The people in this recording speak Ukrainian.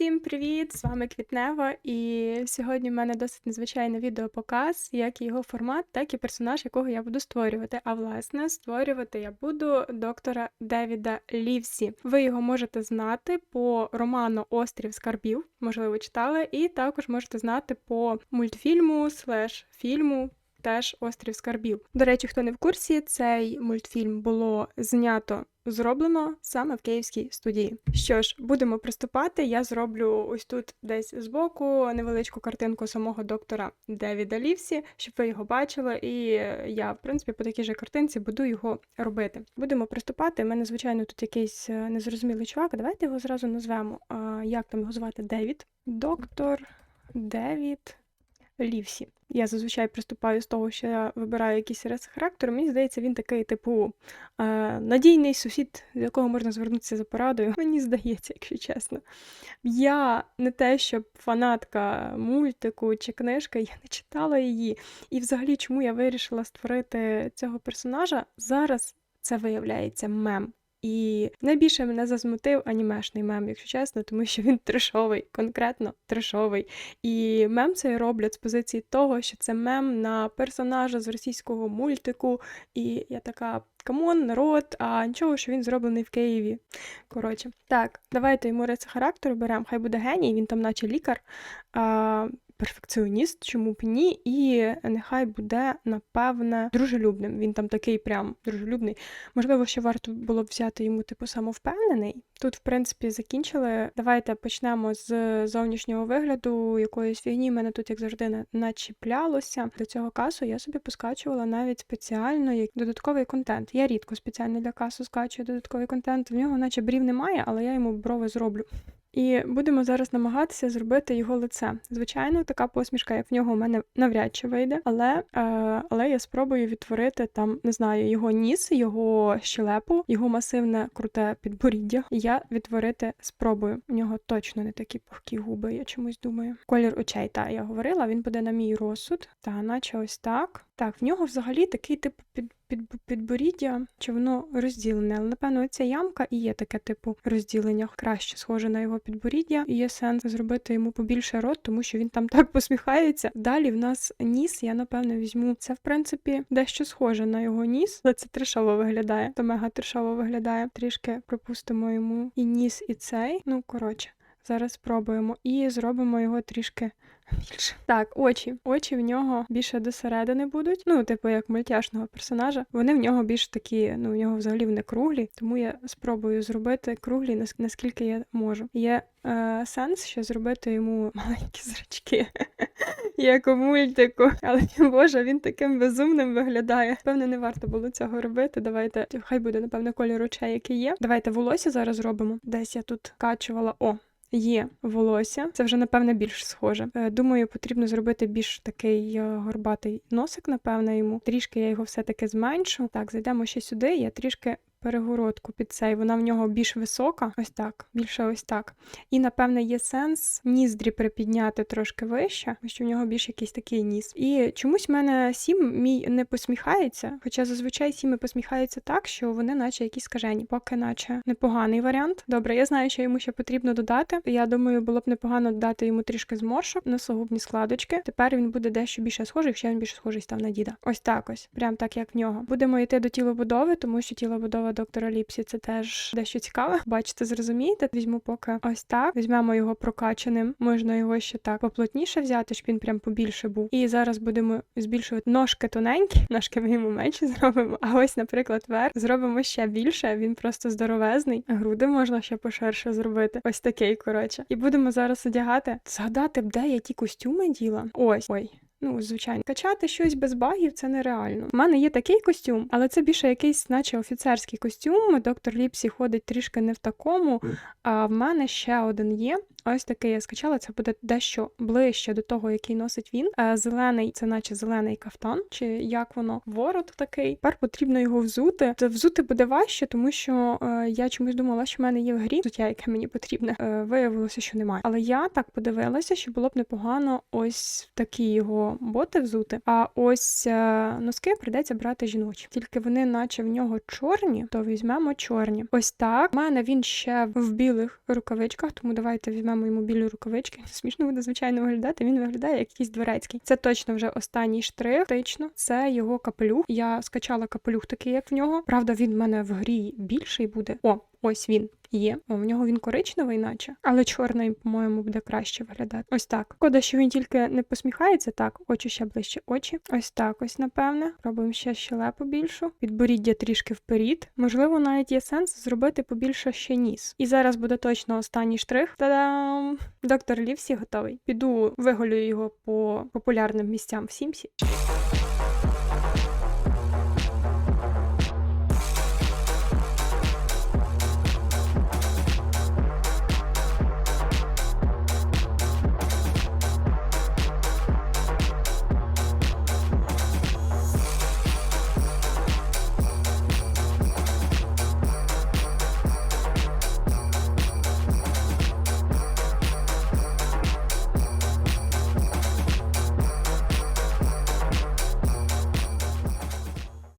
Всім привіт! З вами Квітнева, і сьогодні в мене досить незвичайний відеопоказ, як і його формат, так і персонаж, якого я буду створювати. А власне, створювати я буду доктора Девіда Лівсі. Ви його можете знати по роману Острів Скарбів, можливо, читали, і також можете знати по мультфільму слеш фільму. Теж острів скарбів. До речі, хто не в курсі, цей мультфільм було знято зроблено саме в київській студії. Що ж, будемо приступати. Я зроблю ось тут десь збоку невеличку картинку самого доктора Девіда Лівсі, щоб ви його бачили. І я, в принципі, по такій же картинці буду його робити. Будемо приступати. У мене, звичайно, тут якийсь е, незрозумілий чувак. Давайте його зразу назвемо. Як там його звати? Девід. Доктор Девід. Лівсі. Я зазвичай приступаю з того, що я вибираю якийсь риси характеру. Мені здається, він такий, типу, е, надійний сусід, з якого можна звернутися за порадою. Мені здається, якщо чесно. Я не те, щоб фанатка мультику чи книжки, я не читала її. І взагалі, чому я вирішила створити цього персонажа, зараз це виявляється мем. І найбільше мене зазмутив анімешний мем, якщо чесно, тому що він трешовий, конкретно трешовий. І мем цей роблять з позиції того, що це мем на персонажа з російського мультику. І я така. Камон, народ, а нічого, що він зроблений в Києві. Коротше, так, давайте йому риси характеру беремо. Хай буде геній, він там, наче лікар. А, перфекціоніст, чому б ні, і нехай буде, напевне, дружелюбним. Він там такий прям дружелюбний. Можливо, ще варто було б взяти йому, типу, самовпевнений. Тут, в принципі, закінчили. Давайте почнемо з зовнішнього вигляду. Якоїсь фігні мене тут, як завжди, начіплялося. До цього касу я собі поскачувала навіть спеціально як додатковий контент. Я рідко спеціально для касу скачую додатковий контент. В нього, наче брів немає, але я йому брови зроблю. І будемо зараз намагатися зробити його лице. Звичайно, така посмішка, як в нього, у мене навряд чи вийде, але е, але я спробую відтворити там, не знаю, його ніс, його щелепу, його масивне круте підборіддя. Я відтворити спробую. У нього точно не такі пухкі губи, я чомусь думаю. Колір очей, та я говорила, він буде на мій розсуд, та наче ось так. Так, в нього взагалі такий типу під, під, підборіддя, чи воно розділене. Але, напевно, ця ямка і є таке типу розділення. Краще схоже на його підборіддя. І є сенс зробити йому побільше рот, тому що він там так посміхається. Далі в нас ніс, я напевно візьму. Це, в принципі, дещо схоже на його ніс, але це трешово виглядає. То мега трешово виглядає. Трішки пропустимо йому і ніс, і цей. Ну, коротше. Зараз спробуємо і зробимо його трішки більше. Так, очі. Очі в нього більше до середини будуть. Ну, типу, як мультяшного персонажа. Вони в нього більш такі, ну, в нього взагалі вони круглі, тому я спробую зробити круглі, наскільки я можу. Є е, сенс ще зробити йому маленькі зрачки, як у мультику. Але боже, він таким безумним виглядає. Певне, не варто було цього робити. Давайте, хай буде, напевно, колір очей, який є. Давайте волосся зараз зробимо. Десь я тут качувала. О, Є волосся, це вже, напевне, більш схоже. Е, думаю, потрібно зробити більш такий е, горбатий носик, напевне, йому. Трішки я його все-таки зменшу. Так, зайдемо ще сюди. Я трішки перегородку під цей. Вона в нього більш висока, ось так, більше ось так. І, напевне, є сенс ніздрі припідняти трошки вище, що в нього більш якийсь такий ніс. І чомусь в мене сім мій не посміхається, хоча зазвичай сіми посміхаються так, що вони, наче якісь скажені, поки наче непоганий варіант. Добре, я знаю, що йому ще потрібно додати. Я думаю, було б непогано додати йому трішки зморшок, носогубні складочки. Тепер він буде дещо більше схожий, якщо він більше схожий став на діда. Ось так ось, прям так як в нього. Будемо йти до тілобудови, тому що тілобудова доктора Ліпсі це теж дещо цікаве. Бачите, зрозумієте? Візьму поки ось так. Візьмемо його прокачаним. Можна його ще так поплотніше взяти, щоб він прям побільше був. І зараз будемо збільшувати ножки тоненькі, ножки ми йому менші зробимо. А ось, наприклад, верх зробимо ще більше. Він просто здоровезний. Груди можна ще поширше зробити. Ось такий, коротше. І будемо зараз одягати. Згадати б, де я ті костюми діла. Ось ой. Ну, звичайно, качати щось без багів це нереально. У мене є такий костюм, але це більше якийсь, наче офіцерський костюм. Доктор Ліпсі ходить трішки не в такому. А в мене ще один є. Ось такий я скачала. Це буде дещо ближче до того, який носить він. Зелений, це наче зелений кафтан, чи як воно ворот такий. Тепер потрібно його взути. Взути буде важче, тому що е, я чомусь думала, що в мене є в грі взуття, яке мені потрібне. Е, виявилося, що немає. Але я так подивилася, що було б непогано ось такі його боти взути. А ось е, носки прийдеться брати жіночі. Тільки вони, наче в нього чорні, то візьмемо чорні. Ось так. У мене він ще в білих рукавичках, тому давайте візьмемо візьмемо йому білі рукавички. Смішно буде звичайно виглядати. Він виглядає як якийсь дворецький. Це точно вже останній штрих. Точно, це його капелюх. Я скачала капелюх такий, як в нього. Правда, він в мене в грі більший буде. О, ось він. Є, О, в нього він коричневий, наче, але чорний, по-моєму, буде краще виглядати. Ось так. Шкода, що він тільки не посміхається. Так, очі ще ближче очі. Ось так, ось напевне. Пробуємо ще щелепу більшу. Підборіддя трішки вперід. Можливо, навіть є сенс зробити побільше ще ніс. І зараз буде точно останній штрих. Та-дам! Доктор Лівсі готовий. Піду виголю його по популярним місцям в Сімсі.